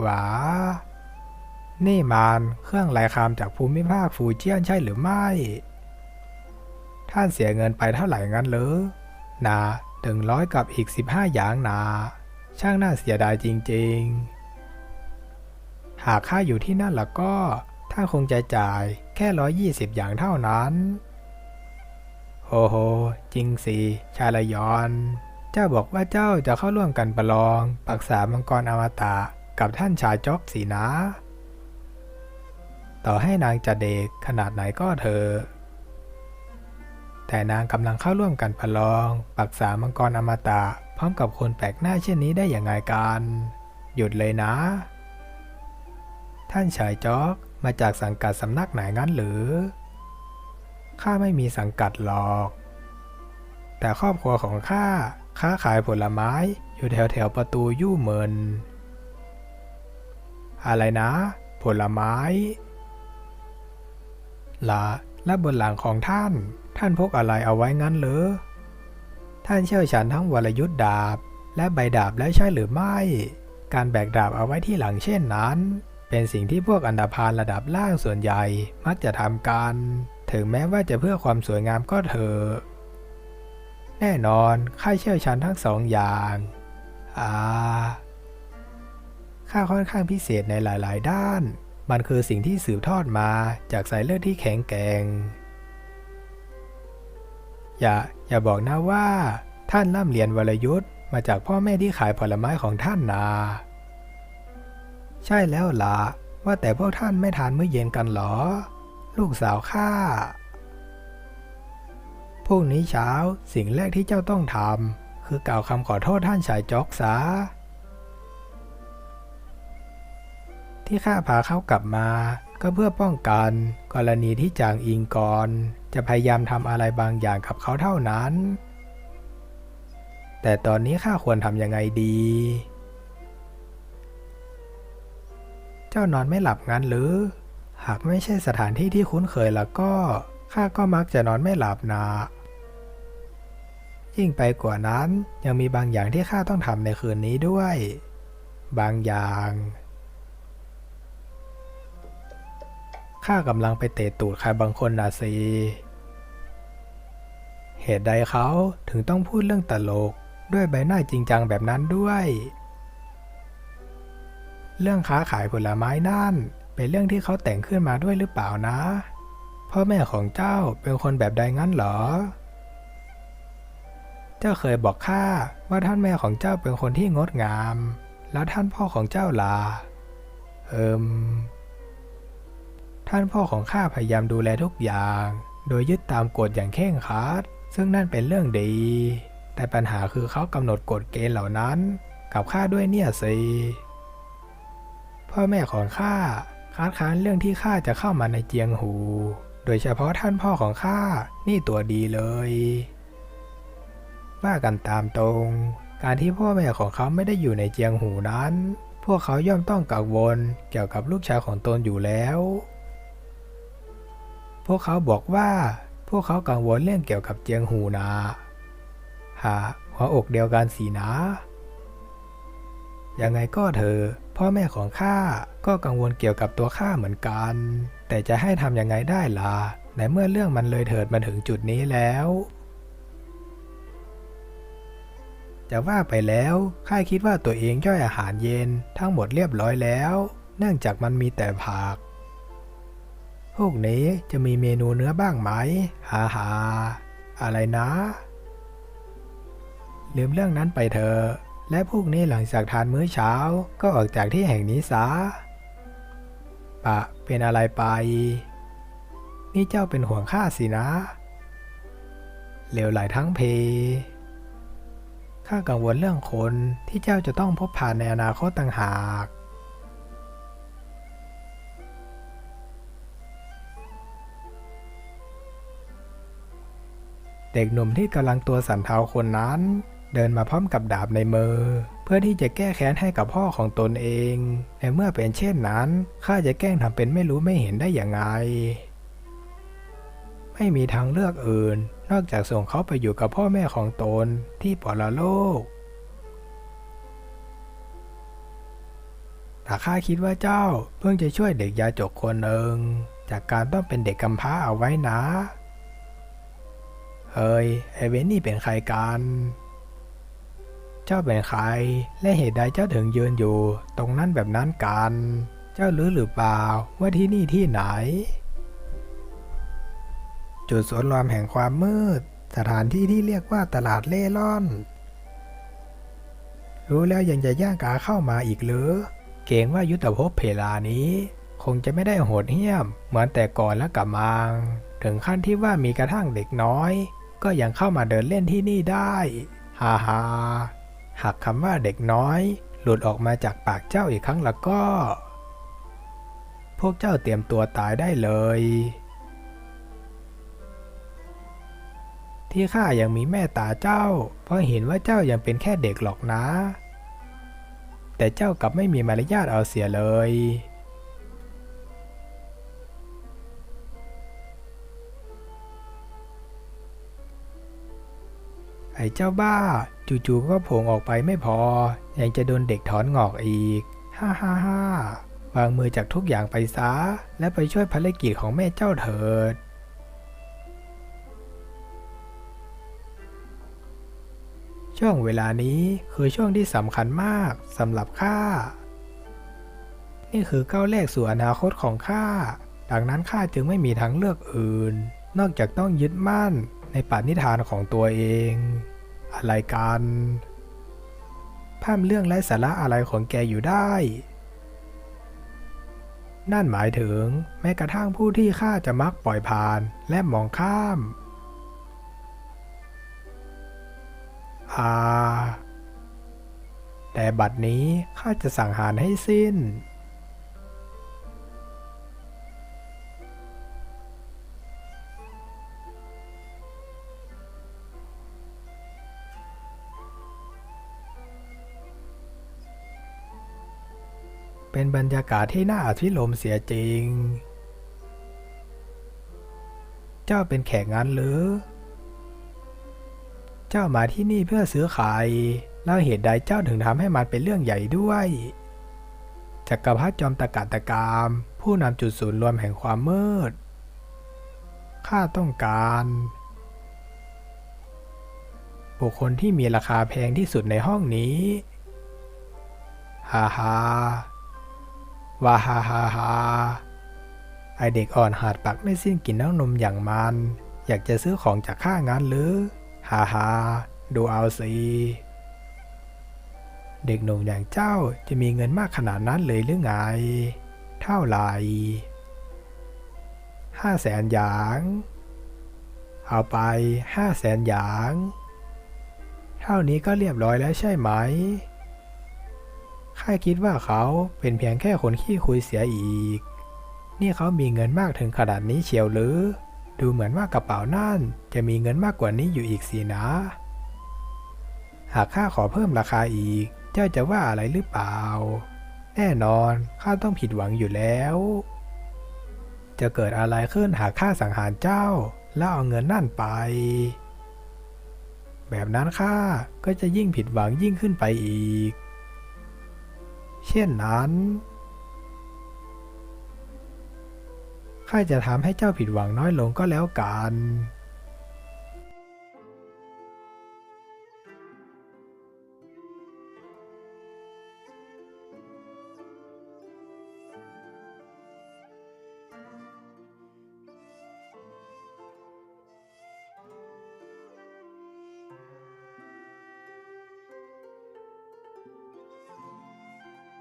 หวา นี่มันเครื่องรายคามจากภูมิภาคฟูเจียนใช่หรือไม่ ท่านเสียเงินไปเท่าไหร่งั้นเหรอนาถึงร้อยกับอีก15อย่างนา ช่างน่าเสียดายจริงๆ หากข้าอยู่ที่นั่นล้วก็ท่านคงจะจ่ายแค่120อย่างเท่านั้นโอ้โห จริงสิ ชาลยอน เจ้าบอกว่าเจ้าจะเข้าร่วมกันประลอง ปรักษามังกรอมตะ กับท่านชายจ๊อกสินะ ต่อให้นางจะเด็กขนาดไหนก็เถอะ แต่นางกำลังเข้าร่วมกันประลองปักษามังกรอมตะพร้อมกับคนแปลกหน้าเช่นนี้ได้อย่างไงกัน หยุดเลยนะ ท่านชายจ๊อกมาจากสังกัดสำนักไหนงั้นหรือ ข้าไม่มีสังกัดหรอก แต่ครอบครัวของข้าค้าขายผลไม้อยู่แถวแถวประตูยู่เหมิน อะไรนะ ผลไม้ละและบนหลังของท่าน ท่านพกอะไรเอาไว้งั้นเหรอ ท่านเชี่ยวชาญทั้งวรยุทธ์ดาบ และใบดาบแล้วใช่หรือไม่ การแบกดาบเอาไว้ที่หลังเช่นนั้น เป็นสิ่งที่พวกอันดาพานระดับล่างส่วนใหญ่มักจะทำกัน ถึงแม้ว่าจะเพื่อความสวยงามก็เถอะ แน่นอนข้าเชี่ยวชาญทั้งสองอย่าง อ่า ข้าค่อนข้างพิเศษในหลาย ๆ ด้าน มันคือสิ่งที่สืบทอดมาจากสายเลือดที่แข็งแกร่ง อย่าอย่าบอกนะว่า ท่านร่ำเรียนวรยุทธ์มาจากพ่อแม่ที่ขายผลไม้ของท่านนา ใช่แล้วล่ะ ว่าแต่พวกท่านไม่ทานมื้อเย็นกันหรอ ลูกสาวข้าพรุ่งนี้เช้าสิ่งแรกที่เจ้าต้องทำคือกล่าวคำขอโทษท่านชายจ๊อกซะ ที่ข้าพาเขากลับมา ก็เพื่อป้องกัน กรณีที่จางอิงกรจะพยายามทำอะไรบางอย่างกับเขาเท่านั้น แต่ตอนนี้ข้าควรทำยังไงดี เจ้านอนไม่หลับงั้นหรือ หากไม่ใช่สถานที่ที่คุ้นเคยแล้วก็ข้าก็มักจะนอนไม่หลับนะยิ่งไปกว่านั้นยังมีบางอย่างที่ข้าต้องทำในคืนนี้ด้วย บางอย่าง ข้ากำลังไปเตะตูดใครบางคนนะสิเหตุใดเขาถึงต้องพูดเรื่องตลกด้วยใบหน้าจริงจังแบบนั้นด้วย เรื่องค้าขายผลไม้นั่นเป็นเรื่องที่เขาแต่งขึ้นมาด้วยหรือเปล่านะ พ่อแม่ของเจ้าเป็นคนแบบใดงั้นหรอ เจ้าเคยบอกข้าว่าท่านแม่ของเจ้าเป็นคนที่งดงาม แล้วท่านพ่อของเจ้าล่ะเอิม ท่านพ่อของข้าพยายามดูแลทุกอย่าง โดยยึดตามกฎอย่างเคร่งครัด ซึ่งนั่นเป็นเรื่องดี แต่ปัญหาคือเขากำหนดกฎเกณฑ์เหล่านั้น กับข้าด้วยเนี่ยสิพ่อแม่ของข้าคัดค้านเรื่องที่ข้าจะเข้ามาในเจียงหู โดยเฉพาะท่านพ่อของข้านี่ตัวดีเลย ว่ากันตามตรง การที่พ่อแม่ของเขาไม่ได้อยู่ในเจียงหูนั้น พวกเขาย่อมต้องกังวลเกี่ยวกับลูกชายของตนอยู่แล้ว พวกเขาบอกว่า พวกเขากังวลเรื่องเกี่ยวกับเจียงหูนะหาหัวอกเดียวกันสีนะ ยังไงก็เถอพ่อแม่ของข้าก็กังวลเกี่ยวกับตัวข้าเหมือนกัน แต่จะให้ทำยังไงได้ล่ะในเมื่อเรื่องมันเลยเถิดมาถึงจุดนี้แล้ว จะว่าไปแล้วข้าคิดว่าตัวเองย่อยอาหารเย็นทั้งหมดเรียบร้อยแล้ว เนื่องจากมันมีแต่ผัก พวกนี้จะมีเมนูเนื้อบ้างไหมฮาฮาอะไรนะ ลืมเรื่องนั้นไปเถอะ และพวกนี้หลังจากทานมื้อเช้าก็ออกจากที่แห่งนี้ซะ ปะเป็นอะไรไป นี่เจ้าเป็นห่วงข้าสินะเลวไหลทั้งเพ ข้ากังวลเรื่องคนที่เจ้าจะต้องพบผ่านในอนาคตต่างหาก เด็กหนุ่มที่กำลังตัวสั่นเทาคนนั้น เดินมาพร้อมกับดาบในมือ เพื่อที่จะแก้แค้นให้กับพ่อของตนเองแต่เมื่อเป็นเช่นนั้นข้าจะแกล้งทำเป็นไม่รู้ไม่เห็นได้อย่างไงไม่มีทางเลือกอื่น นอกจากส่งเขาไปอยู่กับพ่อแม่ของตนที่ปรโลกตากข้าคิดว่าเจ้าเพิ่งจะช่วยเด็กยาจกคนหนึ่งจากการต้องเป็นเด็กกำพร้าเอาไว้นะ เฮ้ย ไอเวนนี่เป็นใครกัน เจ้าเป็นใคร และเหตุใดเจ้าถึงยืนอยู่ ตรงนั้นแบบนั้นกัน เจ้ารู้หรือเปล่าว่าที่นี่ที่ไหน จุดสวนรวมแห่งความมืด สถานที่ที่เรียกว่าตลาดเล่ร่อน รู้แล้วยังจะย่างกาเข้ามาอีกหรือ เกรงว่ายุทธภพเพลานี้ คงจะไม่ได้โหดเหี้ยม เหมือนแต่ก่อนและกับมังถึงขั้นที่ว่ามีกระทั่งเด็กน้อย ก็ยังเข้ามาเดินเล่นที่นี่ได้ฮ่าฮ่าหากคำว่าเด็กน้อย หลุดออกมาจากปากเจ้าอีกครั้งแล้วก็ พวกเจ้าเตรียมตัวตายได้เลย ที่ข้ายังมีแม่ตาเจ้า เพราะเห็นว่าเจ้ายังเป็นแค่เด็กหรอกนะ แต่เจ้ากลับไม่มีมารยาทเอาเสียเลย อ้เจ้าบ้า จู่ๆก็โผงออกไปไม่พอ ยังจะโดนเด็กถอนงอกอีก ฮ่าฮ่าฮ่าวางมือจากทุกอย่างไปซะ และไปช่วยภารกิจของแม่เจ้าเถิดช่วงเวลานี้คือช่วงที่สำคัญมากสำหรับข้า นี่คือก้าวแรกสู่อนาคตของข้า ดังนั้นข้าจึงไม่มีทางเลือกอื่น นอกจากต้องยึดมั่นในปณิธานของตัวเอง อะไรกันพร่ำเรื่องไร้สาระอะไรของแกอยู่ได้ นั่นหมายถึงแม้กระทั่งผู้ที่ข้าจะมักปล่อยผ่านและมองข้าม อ่า แต่บัดนี้ข้าจะสั่งหารให้สิ้น เป็นบรรยากาศที่น่าอภิรมเสียจริง เจ้าเป็นแขกงั้นหรือ เจ้ามาที่นี่เพื่อซื้อไข่แล้วเหตุใดเจ้าถึงทำให้มันเป็นเรื่องใหญ่ด้วยจักรพรรดิจอมตะกาตะกาม ผู้นำจุดศูนย์รวมแห่งความมืด ข้าต้องการ บุคคลที่มีราคาแพงที่สุดในห้องนี้ ฮ่าฮ่า วาฮ่าฮ่าฮ่าไอเด็กอ่อนหาดปักไม่สิ้นกินน้ำนมอย่างมัน อยากจะซื้อของจากข้างั้นหรือฮ่าฮ่าดูเอาสิเด็กหนุ่มอย่างเจ้าจะมีเงินมากขนาดนั้นเลยหรือไง เท่าไหร่ห้าแสนหยาง เอาไปห้าแสนหยาง เท่านี้ก็เรียบร้อยแล้วใช่ไหม ข้าคิดว่าเขาเป็นเพียงแค่คนขี้คุยเสียอีก นี่เขามีเงินมากถึงขนาดนี้เชียวหรือ ดูเหมือนว่ากระเป๋านั่นจะมีเงินมากกว่านี้อยู่อีกสินะ หากข้าขอเพิ่มราคาอีก เจ้าจะว่าอะไรหรือเปล่า แน่นอนข้าต้องผิดหวังอยู่แล้ว จะเกิดอะไรขึ้นหากข้าสังหารเจ้า แล้วเอาเงินนั่นไป แบบนั้นข้าก็จะยิ่งผิดหวังยิ่งขึ้นไปอีก ช่นนั้นข้าจะทำให้เจ้าผิดหวังน้อยลงก็แล้วกัน